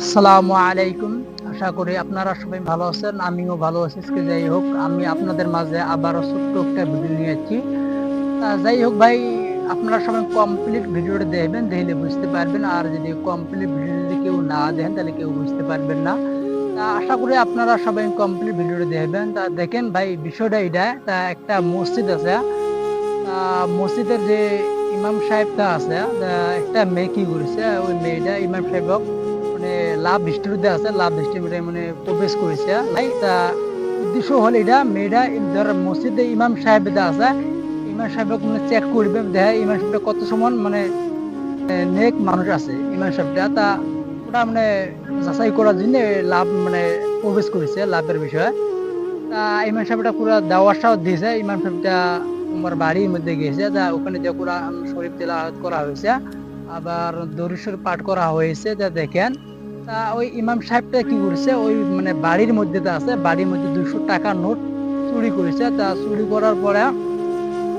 আসসালামু আলাইকুম। আশা করি আপনারা সবাই ভালো আছেন, আমিও ভালো আছি। আজকে যাই হোক, আমি আপনাদের মাঝে আবারও ছোট্ট একটা ভিডিও নিয়ে যাচ্ছি যাই হোক ভাই, আপনারা সবাই কমপ্লিট ভিডিওটা দেখবেন, দেখলে বুঝতে পারবেন। আর যদি কমপ্লিট ভিডিও যদি কেউ না দেখেন, তাহলে কেউ বুঝতে পারবেন না। তা আশা করি আপনারা সবাই কমপ্লিট ভিডিওটা দেখবেন। তা দেখেন ভাই, বিষয়টা এটা তা একটা মসজিদ আছে। মসজিদের যে ইমাম সাহেবটা আছে একটা মেয়ে কি করেছে? ওই মেয়েটা ইমাম সাহেবক মানে লাভ দৃষ্টিতে আছে, লাভ দৃষ্টিতে মানে প্রবেশ করেছে। তা উদ্দেশ্য হল এটা, মেয়েটা ধর মসজিদে ইমাম সাহেব আছে, ইমাম সাহেবক মানে চেক করবে, দেখা ইমাম সাহেবটা কত সমান মানে নেক মানুষ আছে ইমাম সাহেবটা তা ওটা মানে যাচাই করার জন্য লাভ মানে প্রবেশ করেছে লাভের বিষয়ে। তা ইমাম সাহেবটা পুরো দেওয়ার সাহস দিয়েছে, ইমাম সাহেবটা আমার বাড়ির মধ্যে গিয়েছে, তা ওখানে যে কোরআন শরীফ তেলাওয়াত করা হয়েছে। আবার দরুশ্বর পাঠ করা হয়েছে যা দেখেন। তা ওই ইমাম সাহেবটা কি করেছে? ওই মানে বাড়ির মধ্যে আছে, বাড়ির মধ্যে দুশো টাকা নোট চুরি করেছে। তা চুরি করার পরে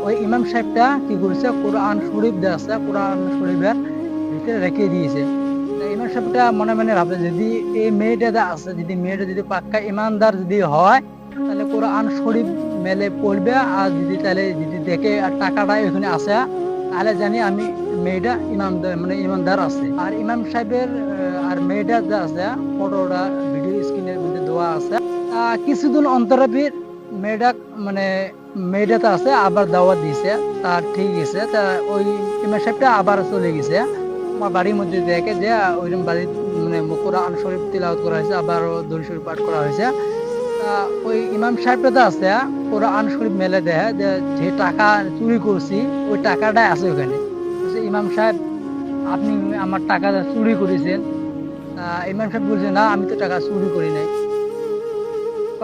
ওই ইমাম সাহেবটা কি করেছে? কোরআন শরীফ আছে, কোরআন শরীফের ভিতরে রেখে দিয়েছে। ইমাম সাহেবটা মনে মনে ভাবে, যদি এই মেয়েটা আছে, যদি মেয়েটা যদি পাক্কা ইমানদার যদি হয়, তাহলে কোরআন শরীফ মেলে পড়বে। আর যদি তাহলে যদি দেখে টাকাটা এখানে আসে তাহলে জানি আমি মেয়েটা ইমামদার মানে ইমানদার আছে। আর ইমাম সাহেবের আর মেয়েটা যে আছে, ফটোটা ভিডিও স্ক্রিনের মধ্যে দেওয়া আছে। কিছুদিন অন্তরে মেয়েটা মানে মেয়েটা আছে, আবার দাওয়াত দিছে, তার ঠিক আছে তা ওই ইমাম সাহেবটা আবার চলে গেছে। আমার বাড়ির মধ্যে দেখে যে ওইরকম বাড়ির মানে কোরআন শরীফ তিলাওয়াত করা হয়েছে আবার দরুদ শরীফ পাঠ করা হয়েছে। তা ওই ইমাম সাহেবটা তো আছে, কোরআন শরীফ মেলে দেয়, যে যে টাকা চুরি করছি, ওই টাকাটা আছে ওখানে। ইমাম সাহেব, আপনি আমার টাকা চুরি করেছেন ইমাম সাহেব বলছে না আমি তো টাকা চুরি করি নাই।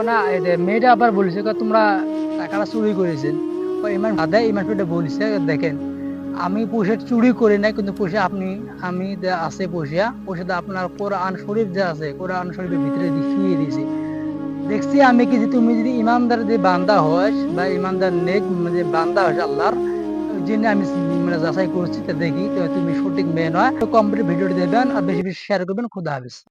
না মেয়েটা আবার বলেছে "কয়, তোমরা টাকাটা চুরি করেছেন। ইমাম দাদা ইমাম সাহেবটা বলছে দেখেন আমি পয়সা চুরি করি নাই কিন্তু পয়সা আপনি আমি যে আছে পয়সা পয়সাটা আপনার কোরআন শরীফ যে আছে কোরআন শরীফের ভিতরে শুয়ে দিয়েছি। দেখছি আমি কি যে তুমি যদি ইমানদার যে বান্দা হস বা ইমানদার নেক মানে বান্দা হস আল্লাহর জন্য আমি মানে যাচাই করছি, তা দেখি। তুমি সঠিক মেয়ে নয়। কমপ্লিট ভিডিওটি দেবেন আর বেশি বেশি শেয়ার করবেন। খুদা হাফিজ।